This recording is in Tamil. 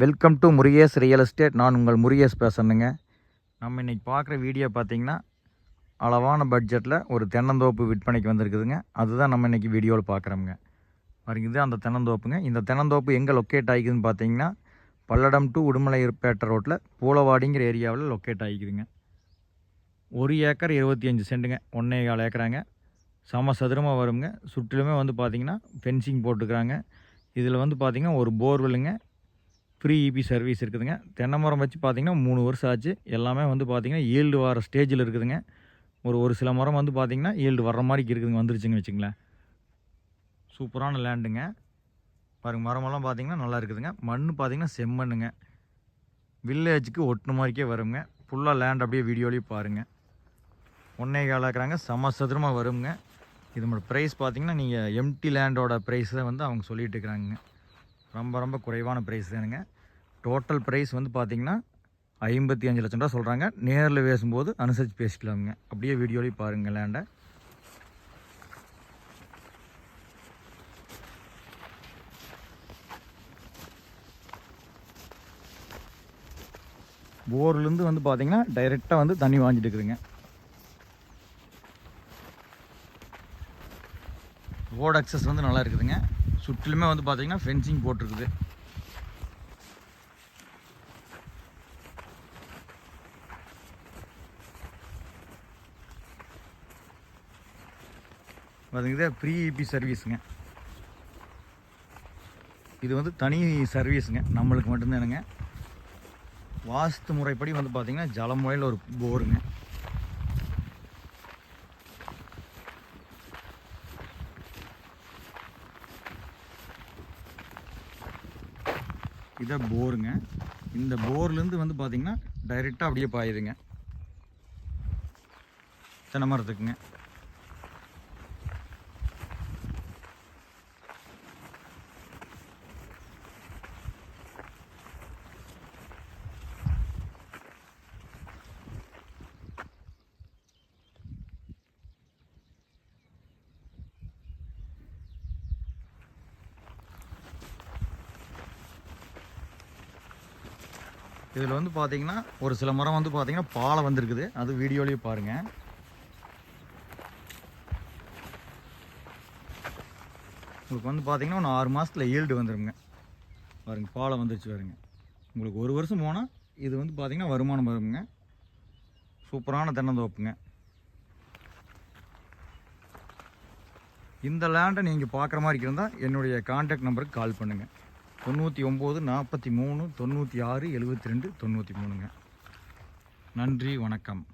Welcome to Murugesh real estate நான் உங்கள் முருகேஷ் பேசுகிறேங்க நம்ம இன்றைக்கி பார்க்குற வீடியோ பார்த்தீங்கன்னா அளவான பட்ஜெட்டில் ஒரு தென்னந்தோப்பு விற்பனைக்கு வந்திருக்குதுங்க. அதுதான் நம்ம இன்றைக்கி வீடியோவில் பார்க்குறோங்க பாருங்க அந்த தென்னந்தோப்புங்க. இந்த தென்னந்தோப்பு எங்கே லொக்கேட் ஆகிக்குதுன்னு பார்த்தீங்கன்னா பல்லடம் டு உடுமலைப்பேட்டை ரோட்டில் பூலவாடிங்கிற ஏரியாவில் லொக்கேட் ஆகிக்குதுங்க. ஒரு ஏக்கர் இருபத்தி அஞ்சு சென்ட்டுங்க. ஒன்றே கால் ஏக்கராங்க. சமசதுரமாக வருங்க. சுற்றிலுமே வந்து பார்த்திங்கன்னா ஃபென்சிங் போட்டுக்கிறாங்க இதில் வந்து பார்த்திங்கன்னா ஒரு போர்வெல்லுங்க ஃப்ரீ இபி சர்வீஸ் இருக்குதுங்க. தென்னை மரம் வச்சு பார்த்திங்கன்னா மூணு வருஷம் ஆச்சு. எல்லாமே வந்து பார்த்திங்கன்னா ஈல்டு வர ஸ்டேஜில் இருக்குதுங்க. ஒரு ஒரு சில மரம் வந்து பார்த்திங்கன்னா ஈல்டு வர்ற மாதிரி இருக்குதுங்க வந்துருச்சுங்க வச்சுங்களேன் சூப்பரான லேண்டுங்க. பாருங்கள் மரமெல்லாம் பார்த்திங்கன்னா நல்லா இருக்குதுங்க. மண் பார்த்திங்கன்னா செம்மண்ணுங்க. வில்லேஜுக்கு ஒட்டுன மாதிரிக்கே வருங்க. ஃபுல்லாக லேண்ட் அப்படியே வீடியோலேயும் பாருங்கள் ஒன்றே காலாக்குறாங்க சமசதுரமாக வருங்க. இதனோட ப்ரைஸ் பார்த்தீங்கன்னா நீங்கள் எம்டி லேண்டோட ப்ரைஸ் தான் வந்து அவங்க சொல்லிகிட்டு இருக்கிறாங்க ரொம்ப ரொம்ப குறைவான ப்ரைஸ் தானுங்க. டோட்டல் ப்ரைஸ் வந்து பார்த்தீங்கன்னா ஐம்பத்தி அஞ்சு லட்சம் ரூபா சொல்கிறாங்க நேரில் பேசும்போது அனுசரித்து பேசிக்கலாமுங்க. அப்படியே வீடியோலேயும் பாருங்கள் லேண்டை போர்லேருந்து வந்து பார்த்தீங்கன்னா டைரெக்டாக வந்து தண்ணி வாங்கிட்டு இருக்குதுங்க. ரோடு அக்சஸ் வந்து நல்லா இருக்குதுங்க. சுற்றிலுமே வந்து பார்த்தீங்கன்னா ஃபென்சிங் போட்டிருக்குது. பார்த்தீங்கன்னா ப்ரீ இபி சர்வீஸுங்க இது வந்து தனி சர்வீஸுங்க நம்மளுக்கு மட்டும்தானுங்க. வாஸ்து முறைப்படி வந்து பார்த்திங்கன்னா ஜலமுறையில் ஒரு போருங்க. இதான் போருங்க. இந்த போர்லேருந்து வந்து பார்த்திங்கன்னா டைரெக்டாக அப்படியே பாயுதுங்க. தென்னை மரத்துக்குங்க. இதில் வந்து பார்த்தீங்கன்னா ஒரு சில மரம் வந்து பார்த்தீங்கன்னா பாலை வந்திருக்குது. அது வீடியோலேயே பாருங்கள் உங்களுக்கு வந்து பார்த்தீங்கன்னா ஒன்று ஆறு மாதத்தில் ஈல்டு வந்துடுங்க பாருங்க பாலை வந்துருச்சு பாருங்க. உங்களுக்கு ஒரு வருஷம் போனால் இது வந்து பார்த்தீங்கன்னா வருமானம் வருங்க. சூப்பரான தென்னந்தோப்புங்க. இந்த லேண்டை நீங்கள் பார்க்குற மாதிரி இருந்தால் என்னுடைய கான்டாக்ட் நம்பருக்கு கால் பண்ணுங்கள் தொண்ணூற்றி ஒம்பது நாற்பத்தி மூணு தொண்ணூற்றி ஆறு எழுபத்தி ரெண்டு தொண்ணூற்றி மூணுங்க. நன்றி வணக்கம்.